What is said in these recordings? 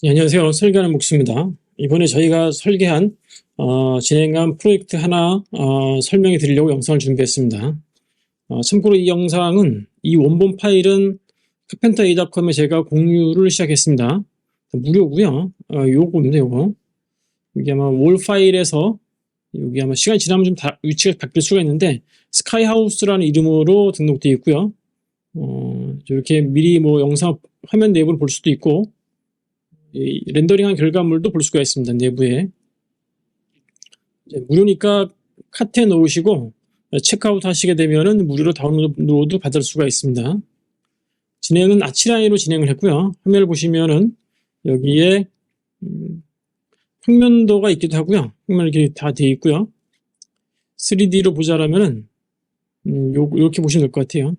네, 안녕하세요. 설계하는 목수입니다. 이번에 저희가 설계한 어, 진행한 프로젝트 하나 어, 설명해 드리려고 영상을 준비했습니다. 어, 참고로 이 영상은 이 원본 파일은 카펜터 A.com에 제가 공유를 시작했습니다. 무료고요. 어, 요거입니다. 요거. 여기 아마 월 파일에서 여기 아마 시간이 지나면 좀 다, 위치가 바뀔 수가 있는데 스카이하우스라는 이름으로 등록되어 있고요. 어, 이렇게 미리 뭐 영상 화면 내부를 볼 수도 있고 이 렌더링한 결과물도 볼 수가 있습니다. 내부에. 무료니까 카트에 넣으시고 체크아웃 하시게 되면은 무료로 다운로드 받을 수가 있습니다. 진행은 아치라인으로 진행을 했고요. 화면을 보시면은 여기에 음, 평면도가 있기도 하고요. 평면 이렇게 다 되어 있고요. 3D로 보자라면은 음, 요, 이렇게 보시면 될 것 같아요.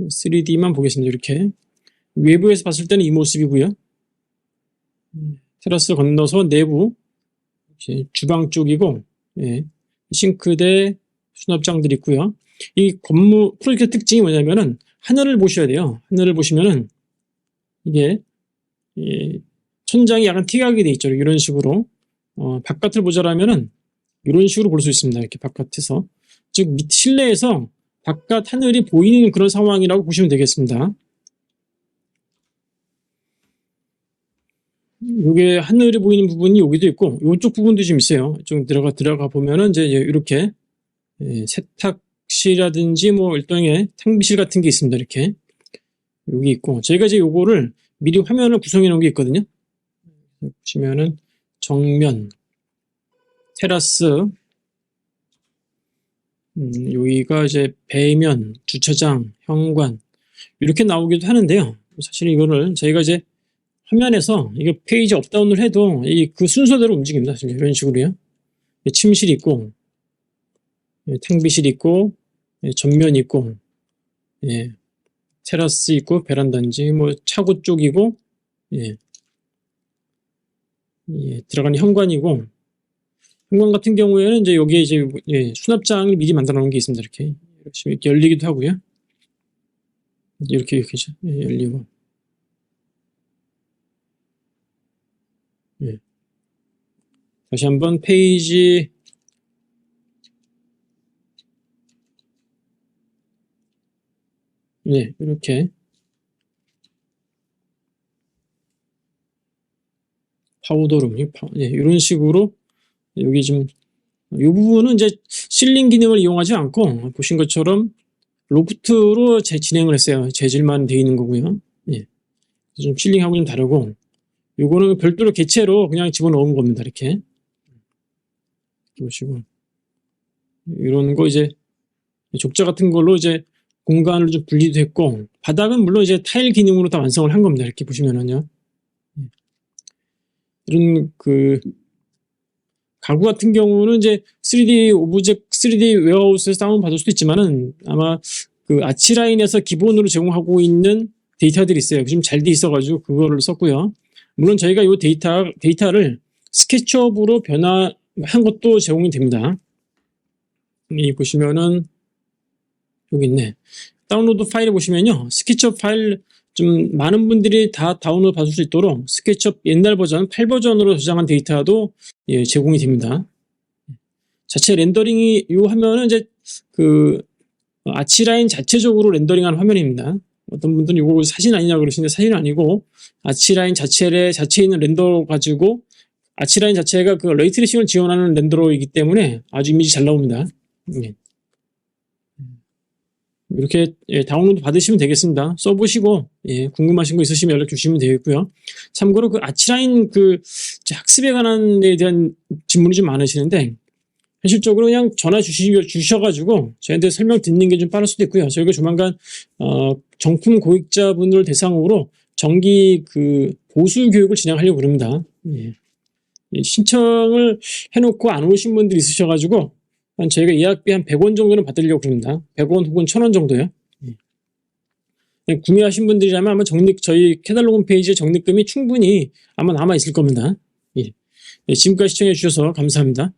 3D만 보겠습니다. 이렇게 외부에서 봤을 때는 이 모습이고요. 테라스 건너서 내부 주방 쪽이고 예, 싱크대 수납장들이 있고요. 이 건물 프로젝트 특징이 뭐냐면은 하늘을 보셔야 돼요. 하늘을 보시면은 이게 예, 천장이 약간 티각이 돼 있죠. 이런 식으로 어, 바깥을 보자라면은 이런 식으로 볼 수 있습니다. 이렇게 바깥에서 즉밑 실내에서 바깥 하늘이 보이는 그런 상황이라고 보시면 되겠습니다. 요게 하늘이 보이는 부분이 여기도 있고 이쪽 부분도 좀 있어요. 좀 들어가 들어가 보면은 이제 이렇게 예, 세탁실이라든지 뭐 일종의 탕비실 같은 게 있습니다. 이렇게 여기 있고 저희가 이제 요거를 미리 화면을 구성해 놓은 게 있거든요. 보시면은 정면 테라스 음, 여기가 이제 배면 주차장 현관 이렇게 나오기도 하는데요. 사실 이거를 저희가 이제 화면에서 이게 페이지 업다운을 해도 이 그 순서대로 움직입니다. 이런 식으로요. 침실 있고, 예, 탕비실 있고, 예, 전면 있고, 예, 테라스 있고, 베란다인지, 뭐, 차고 쪽이고, 예, 예, 들어가는 현관이고, 현관 같은 경우에는 이제 여기에 이제 예, 수납장을 미리 만들어 놓은 게 있습니다. 이렇게. 이렇게 열리기도 하고요. 이렇게, 이렇게 예, 열리고. 예. 다시 한번 페이지 예, 이렇게 파우더룸, 예, 이런 식으로 여기 좀 이 부분은 이제 실링 기능을 이용하지 않고 보신 것처럼 로프트로 재, 진행을 했어요. 재질만 되어 있는 거고요. 예. 좀 실링하고 좀 다르고 요거는 별도로 개체로 그냥 집어넣은 겁니다. 이렇게. 보시고. 이런 거 이제 족자 같은 걸로 이제 공간을 좀 분리도 했고 바닥은 물론 이제 타일 기능으로 다 완성을 한 겁니다. 이렇게 보시면은요. 이런 그 가구 같은 경우는 이제 3D 오브젝 3D 웨어하우스에서 다운 받을 수도 있지만은 아마 그 아치라인에서 기본으로 제공하고 있는 데이터들이 있어요. 지금 잘 돼 있어가지고 그거를 썼고요. 물론 저희가 이 데이터, 데이터를 스케치업으로 변화 한 것도 제공이 됩니다. 이 보시면은 여기 있네. 다운로드 파일을 보시면요. 스케치업 파일 좀 많은 분들이 다 다운로드 받을 수 있도록 스케치업 옛날 버전 8버전으로 저장한 데이터도 예, 제공이 됩니다. 자체 렌더링이 이 화면은 이제 그 아치라인 자체적으로 렌더링한 화면입니다. 어떤 분들은 이거 사진 아니냐 그러시는데 사진은 아니고 아치라인 자체에 자체에 있는 렌더 가지고 아치라인 자체가 그 레이트레이싱을 지원하는 렌더로이기 때문에 아주 이미지 잘 나옵니다. 예. 이렇게 예, 다운로드 받으시면 되겠습니다. 써보시고 예, 궁금하신 거 있으시면 연락 주시면 되겠고요. 참고로 그 아치라인 그 학습에 관한 데 대한 질문이 좀 많으시는데 현실적으로 그냥 전화 주시, 주셔가지고 저희한테 설명 듣는 게 좀 빠를 수도 있고요. 저희가 조만간 어, 정품 고객자분들 대상으로 정기 그 보수 교육을 진행하려고 그럽니다. 예. 신청을 해놓고 안 오신 분들이 있으셔가지고 한 저희가 예약비 한 100원 정도는 받으려고 그럽니다. 100원 혹은 1000원 정도요. 예. 구매하신 분들이라면 아마 적립 저희 캐달로그 홈페이지에 적립금이 충분히 아마 남아 있을 겁니다. 예. 예, 지금까지 시청해 주셔서 감사합니다.